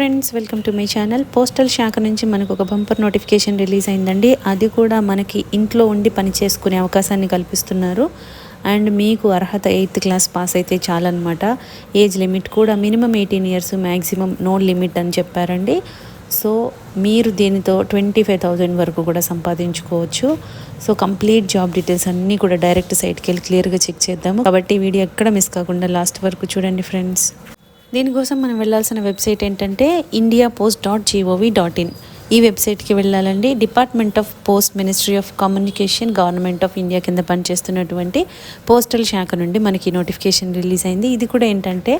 Friends welcome to my channel postal శాఖ నుంచి మనకు ఒక బంపర్ నోటిఫికేషన్ రిలీజ్ అయిందండి. అది కూడా మనకి ఇంట్లో ఉండి పని చేసుకునే అవకాశాన్ని కల్పిస్తున్నారు. అండ్ మీకు అర్హత ఎయిత్ క్లాస్ పాస్ అయితే చాలన్నమాట. ఏజ్ లిమిట్ కూడా minimum eighteen years maximum no limit అని చెప్పారండి. సో మీరు దీనితో ట్వంటీ ఫైవ్ థౌజండ్ వరకు కూడా సంపాదించుకోవచ్చు. సో కంప్లీట్ జాబ్ డీటెయిల్స్ అన్నీ కూడా డైరెక్ట్ సైట్కి వెళ్ళి క్లియర్గా చెక్ చేద్దాము. కాబట్టి వీడియో ఎక్కడ మిస్ కాకుండా లాస్ట్ వరకు చూడండి ఫ్రెండ్స్ దీనికోసం మనం వెళ్ళాల్సిన వెబ్సైట్ ఏంటంటే India post dot G O V dot in ఈ వెబ్సైట్కి వెళ్ళాలండి. Department of post ministry of communication government of India కింద పనిచేస్తున్నటువంటి పోస్టల్ శాఖ నుండి మనకి నోటిఫికేషన్ రిలీజ్ అయింది. ఇది కూడా ఏంటంటే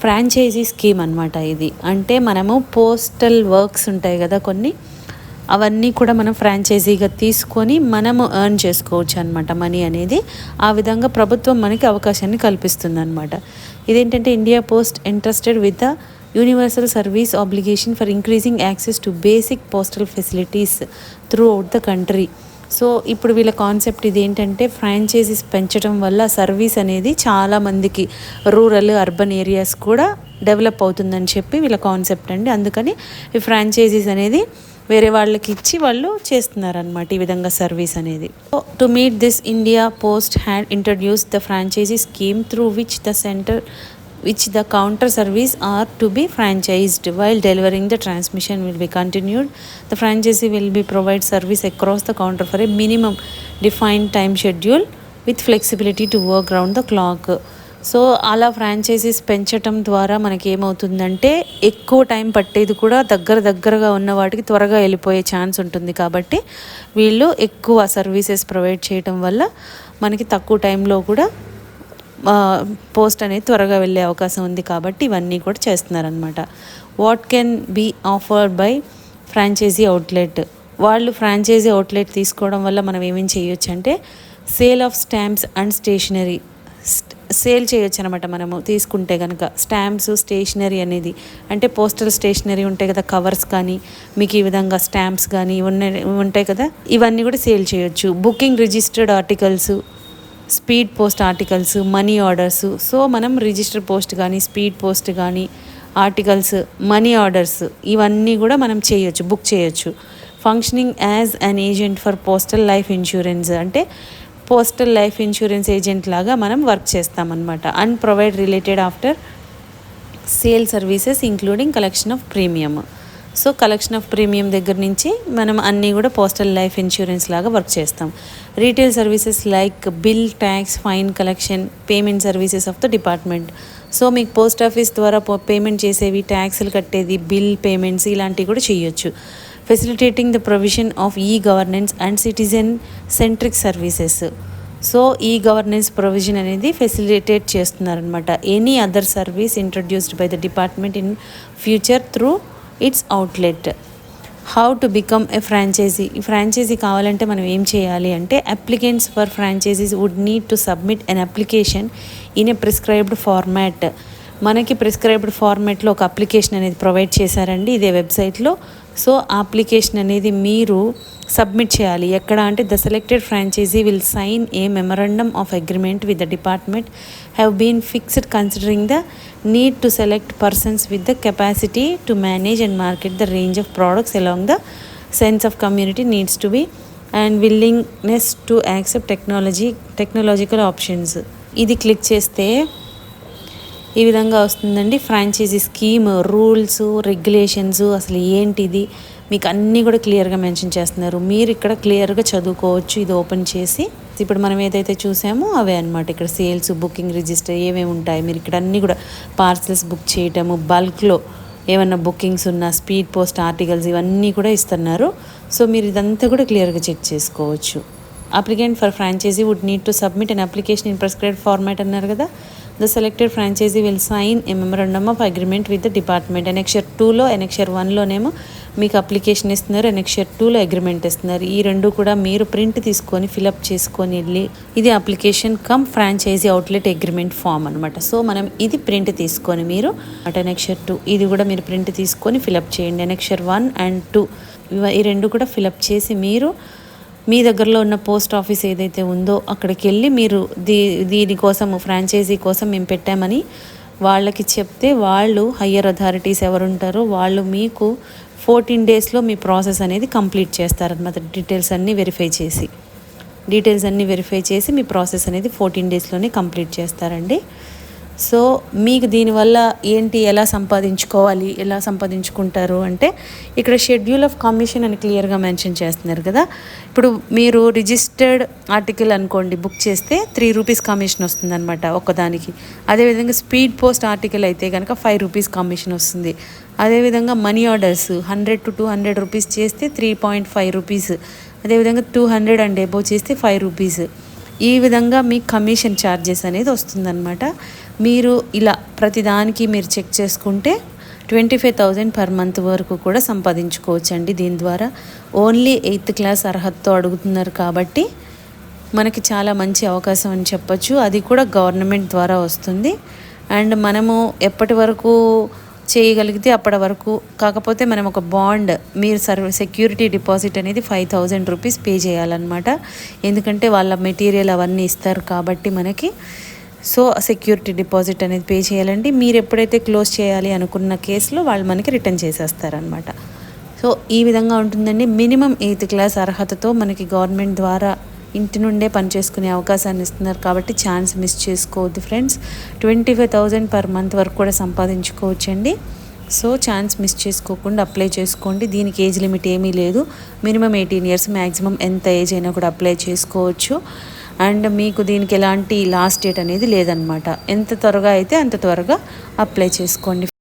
ఫ్రాంచైజీ స్కీమ్ అనమాట ఇది. అంటే మనము పోస్టల్ వర్క్స్ ఉంటాయి కదా కొన్ని అవన్నీ కూడా మనం ఫ్రాంచైజీగా తీసుకొని మనము ఎర్న్ చేసుకోవచ్చు అనమాట మనీ అనేది ఆ విధంగా ప్రభుత్వం మనకి అవకాశాన్ని కల్పిస్తుంది అనమాట ఇదేంటంటే India post interested with the universal service obligation for increasing access to basic postal facilities throughout the country so ఇప్పుడు వీళ్ళ కాన్సెప్ట్ ఇది ఏంటంటే ఫ్రాంచైజీస్ పెంచడం వల్ల సర్వీస్ అనేది చాలా మందికి రూరల్ అర్బన్ ఏరియాస్ కూడా డెవలప్ అవుతుందని చెప్పి వీళ్ళ కాన్సెప్ట్ అండి. అందుకని ఈ ఫ్రాంచైజీస్ అనేది వేరే వాళ్ళకి ఇచ్చి వాళ్ళు చేస్తున్నారు అనమాట ఈ విధంగా సర్వీస్ అనేది. To meet this India post hand introduce the franchisee scheme through which the centre which the counter service are to be franchised while delivering the transmission will be continued the franchisee will be provide service across the counter for a minimum define time schedule with flexibility to work round the clock so అలా franchisees పెంచటం ద్వారా మనకి ఏమవుతుందంటే ఎక్కువ time పట్టేది కూడా దగ్గర దగ్గరగా ఉన్న వాటికి త్వరగా వెళ్ళిపోయే ఛాన్స్ ఉంటుంది కాబట్టి వీళ్ళు ఎక్కువ సర్వీసెస్ ప్రొవైడ్ చేయటం వల్ల మనకి తక్కువ టైంలో కూడా పోస్ట్ అనేది త్వరగా వెళ్ళే అవకాశం ఉంది కాబట్టి ఇవన్నీ కూడా చేస్తున్నారనమాట what can be offered by franchisee outlet వాళ్ళు ఫ్రాంచైజీ అవుట్లెట్ తీసుకోవడం వల్ల మనం ఏమేమి చేయొచ్చు అంటే sale of stamps and stationery sale చేయొచ్చు అనమాట మనము తీసుకుంటే కనుక స్టాంప్స్ స్టేషనరీ అనేది అంటే పోస్టల్ స్టేషనరీ ఉంటాయి కదా కవర్స్ కానీ మీకు ఈ విధంగా స్టాంప్స్ కానీ ఉన్నాయి ఉంటాయి కదా ఇవన్నీ కూడా సేల్ చేయొచ్చు. Booking registered articles speed post articles money orders. So మనం రిజిస్టర్ పోస్ట్ కానీ స్పీడ్ పోస్ట్ కానీ ఆర్టికల్స్ మనీ ఆర్డర్స్ ఇవన్నీ కూడా మనం చేయొచ్చు బుక్ చేయొచ్చు. Functioning as an agent for postal life insurance అంటే పోస్టల్ లైఫ్ ఇన్సూరెన్స్ ఏజెంట్ లాగా మనం వర్క్ చేస్తామన్నమాట. And provide related after sale services including collection of premium. So collection of premium దగ్గర నుంచి మనం అన్నీ కూడా పోస్టల్ లైఫ్ ఇన్సూరెన్స్ లాగా వర్క్ చేస్తాం. Retail services like bill tax fine collection payment services of the department. So మీకు post office ద్వారా payment చేసేవి ట్యాక్స్లు కట్టేది బిల్ పేమెంట్స్ ఇలాంటివి కూడా చేయొచ్చు. Facilitating the provision of e governance and citizen centric services so e governance provision అనేది facilitate చేస్తున్నారనమాట any other service introduced by the department in future through its outlet how to become a franchisee ఈ franchisee కావాలంటే మనం ఏం చేయాలి అంటే applicants for franchisees would need to submit an application in a prescribed format మనకి prescribed ఫార్మాట్లో ఒక application అనేది ప్రొవైడ్ చేశారండి. ఇదే వెబ్సైట్లో సో అప్లికేషన్ అనేది మీరు సబ్మిట్ చేయాలి. ఎక్కడ అంటే the selected franchisee will sign a memorandum of agreement with the department. Have been fixed considering the need to select persons with the capacity to manage and market the range of products along the sense of community needs to be and willingness to accept technology technological options. ఇది click చేస్తే ఈ విధంగా వస్తుందండి. Franchise scheme rules regulations అసలు ఏంటిది? మీకు అన్నీ కూడా క్లియర్గా మెన్షన్ చేస్తున్నారు. మీరు ఇక్కడ క్లియర్గా చదువుకోవచ్చు. ఇది ఓపెన్ చేసి ఇప్పుడు మనం ఏదైతే చూసామో అవే అనమాట ఇక్కడ సేల్స్ బుకింగ్ రిజిస్టర్ ఏమేమి ఉంటాయి? మీరు ఇక్కడ అన్నీ కూడా పార్సల్స్ బుక్ చేయటము బల్క్లో ఏమన్నా బుకింగ్స్ ఉన్న స్పీడ్ పోస్ట్ ఆర్టికల్స్ ఇవన్నీ కూడా ఇస్తున్నారు. సో మీరు ఇదంతా కూడా క్లియర్గా చెక్ చేసుకోవచ్చు. Applicant for franchisee would need to submit an application in prescribe format అన్నారు కదా. The selected franchisee will sign a memorandum of agreement with the department annexure టూలో ఎనెక్షర్ వన్లోనేమో మీకు అప్లికేషన్ ఇస్తున్నారు ఎనెక్షర్ టూలో అగ్రిమెంట్ ఇస్తున్నారు. ఈ రెండు కూడా మీరు ప్రింట్ తీసుకొని ఫిలప్ చేసుకొని వెళ్ళి ఇది application cum franchisee outlet agreement form అనమాట సో మనం ఇది ప్రింట్ తీసుకొని మీరు అట్ ఎనెక్షర్ టూ ఇది కూడా మీరు ప్రింట్ తీసుకొని ఫిలప్ చేయండి. ఎనెక్షర్ వన్ అండ్ టూ ఈ రెండు కూడా ఫిలప్ చేసి మీరు మీ దగ్గరలో ఉన్న పోస్ట్ ఆఫీస్ ఏదైతే ఉందో అక్కడికి వెళ్ళి మీరు దీ దీనికోసం ఫ్రాంచైజీ కోసం మేము పెట్టామని వాళ్ళకి చెప్తే వాళ్ళు హయ్యర్ అథారిటీస్ ఎవరు ఉంటారో వాళ్ళు మీకు ఫోర్టీన్ డేస్లో మీ ప్రాసెస్ అనేది కంప్లీట్ చేస్తారనమాట డీటెయిల్స్ అన్నీ వెరిఫై చేసి. డీటెయిల్స్ అన్నీ వెరిఫై చేసి మీ ప్రాసెస్ అనేది ఫోర్టీన్ డేస్లోనే కంప్లీట్ చేస్తారండి. సో మీకు దీనివల్ల ఏంటి ఎలా సంపాదించుకోవాలి ఎలా సంపాదించుకుంటారు అంటే ఇక్కడ షెడ్యూల్ ఆఫ్ కమిషన్ అని క్లియర్గా మెన్షన్ చేస్తున్నారు కదా. ఇప్పుడు మీరు రిజిస్టర్డ్ ఆర్టికల్ అనుకోండి బుక్ చేస్తే త్రీ రూపీస్ కమిషన్ వస్తుంది అనమాట ఒక్కదానికి అదేవిధంగా స్పీడ్ పోస్ట్ ఆర్టికల్ అయితే కనుక ఫైవ్ రూపీస్ కమిషన్ వస్తుంది. అదేవిధంగా money orders hundred to two hundred rupees చేస్తే త్రీ పాయింట్ ఫైవ్ రూపీస్. అదేవిధంగా టూ హండ్రెడ్ అండ్ ఎబో చేస్తే ఫైవ్ రూపీస్. ఈ విధంగా మీ కమిషన్ ఛార్జెస్ అనేది వస్తుందన్నమాట. మీరు ఇలా ప్రతిదానికి మీరు చెక్ చేసుకుంటే twenty five thousand per month వరకు కూడా సంపాదించుకోవచ్చండి దీని ద్వారా. ఓన్లీ ఎయిత్ క్లాస్ అర్హతతో అడుగుతున్నారు కాబట్టి మనకి చాలా మంచి అవకాశం అని చెప్పొచ్చు. అది కూడా గవర్నమెంట్ ద్వారా వస్తుంది. అండ్ మనము ఎప్పటి వరకు చేయగలిగితే అప్పటి వరకు కాకపోతే మనం ఒక బాండ్ మీరు సర్వ సెక్యూరిటీ డిపాజిట్ అనేది ఫైవ్ థౌజండ్ రూపీస్ పే చేయాలన్నమాట. ఎందుకంటే వాళ్ళ మెటీరియల్ అవన్నీ ఇస్తారు కాబట్టి మనకి. సో సెక్యూరిటీ డిపాజిట్ అనేది పే చేయాలండి. మీరు ఎప్పుడైతే క్లోజ్ చేయాలి అనుకున్న కేసులో వాళ్ళు మనకి రిటర్న్ చేసేస్తారనమాట సో ఈ విధంగా ఉంటుందండి. మినిమం ఎయిత్ క్లాస్ అర్హతతో మనకి గవర్నమెంట్ ద్వారా ఇంటి నుండే పనిచేసుకునే అవకాశాన్ని ఇస్తున్నారు కాబట్టి ఛాన్స్ మిస్ చేసుకోవద్దు friends. Twenty five thousand per month వరకు కూడా సంపాదించుకోవచ్చండి. సో ఛాన్స్ మిస్ చేసుకోకుండా అప్లై చేసుకోండి. దీనికి ఏజ్ లిమిట్ ఏమీ లేదు. మినిమం ఎయిటీన్ ఇయర్స్ మ్యాక్సిమం ఎంత ఏజ్ అయినా కూడా అప్లై చేసుకోవచ్చు. అండ్ మీకు దీనికి ఎలాంటి లాస్ట్ డేట్ అనేది లేదనమాట ఎంత త్వరగా అయితే అంత త్వరగా అప్లై చేసుకోండి